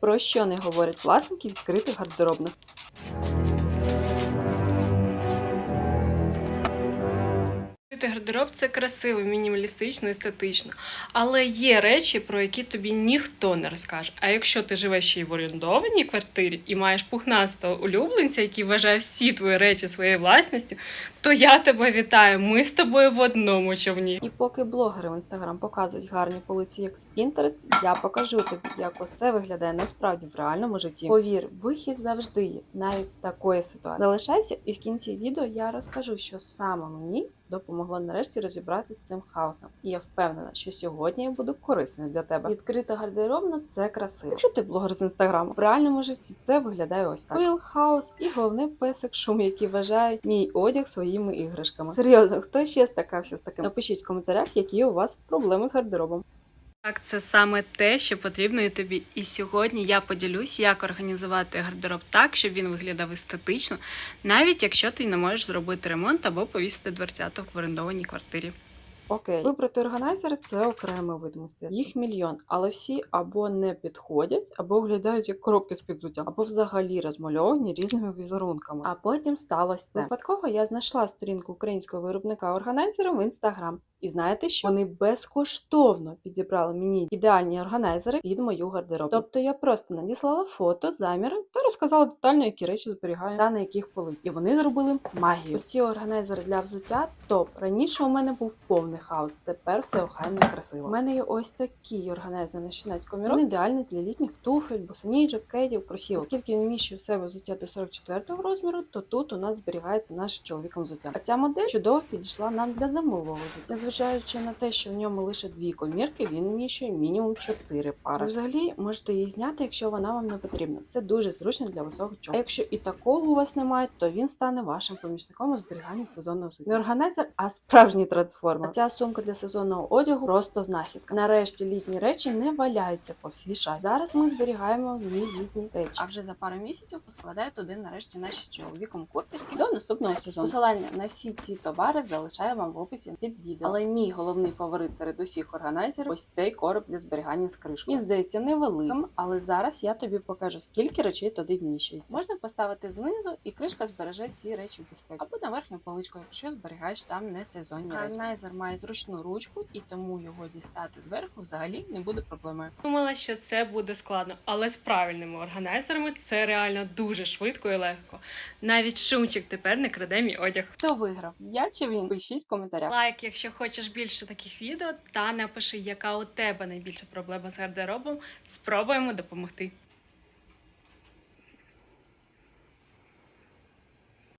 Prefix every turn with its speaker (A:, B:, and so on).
A: Про що не говорять власники відкритих гардеробних?
B: Гардероб це красиво, мінімалістично, естетично. Але є речі, про які тобі ніхто не розкаже. А якщо ти живеш ще й в орендованій квартирі і маєш пухнастого улюбленця, який вважає всі твої речі своєю власністю, то я тебе вітаю. Ми з тобою в одному човні.
A: І поки блогери в інстаграм показують гарні полиці як з Pinterest, я покажу тобі, як усе виглядає насправді в реальному житті. Повір, вихід завжди є, навіть з такої ситуації. Залишайся, і в кінці відео я розкажу, що саме мені допомогло нарешті розібратися з цим хаосом. І я впевнена, що сьогодні я буду корисною для тебе. Відкрита гардеробна це красиво. Якщо ти блогер з інстаграму, в реальному житті це виглядає ось так: пил, хаос і головне песик шум, які вважають мій одяг своїми іграшками. Серйозно, хто ще стикався з таким? Напишіть в коментарях, які у вас проблеми з гардеробом.
B: Так, це саме те, що потрібно і тобі. І сьогодні я поділюсь, як організувати гардероб так, щоб він виглядав естетично, навіть якщо ти не можеш зробити ремонт або повісити дверцяток в орендованій квартирі.
A: Окей, вибрати органайзери це окремий вид мистецтва. Їх мільйон, але всі або не підходять, або виглядають як коробки з підзуття, або взагалі розмальовані різними візерунками. А потім сталося це. Випадково я знайшла сторінку українського виробника органайзера в інстаграм. І знаєте, що вони безкоштовно підібрали мені ідеальні органайзери під мою гардеробну. Тобто я просто надіслала фото, заміри та розказала детально, які речі зберігаю та на яких полиці. І вони зробили магію. Ось ці органайзери для взуття топ. Раніше у мене був повний хаос, тепер все охайно і красиво. У мене є ось такий органайзер на щенецькому міру. Він ідеальний для літніх туфель, босоніжок, кедів, кросівок. Оскільки він вміщує в себе взуття до 44-го розміру, то тут у нас зберігається наш чоловіком взуття. А ця модель чудово підійшла нам для зимового взуття. Незважаючи на те, що в ньому лише дві комірки, він вміщує мінімум 4 пари. Ви взагалі можете її зняти, якщо вона вам не потрібна. Це дуже зручно для високого чоловіка. А якщо і такого у вас немає, то він стане вашим помічником у зберіганні сезонного взуття. Не органайзер, а справжній трансформер. А ця сумка для сезонного одягу просто знахідка. Нарешті літні речі не валяються по всій шафі. Зараз ми зберігаємо в ній літні речі. А вже за пару місяців поскладаю туди нарешті наші з чоловіком курточки до наступного сезону. Посилання на всі ці товари залишаю вам в описі під відео. Але мій головний фаворит серед усіх органайзерів ось цей короб для зберігання з кришкою. Він здається невеликим, але зараз я тобі покажу, скільки речей туди вміщується. Можна поставити знизу, і кришка збереже всі речі в безпеці. Або на верхню поличку, якщо зберігаєш там не сезонні речі. Органайзер має зручну ручку, і тому його дістати зверху взагалі не буде проблемою.
B: Думала, що це буде складно, але з правильними органайзерами це реально дуже швидко і легко. Навіть шумчик тепер не краде мій одяг.
A: Хто виграв? Я чи він? Пишіть в коментарях.
B: Лайк, якщо хочеш більше таких відео, та напиши, яка у тебе найбільша проблема з гардеробом. Спробуємо допомогти.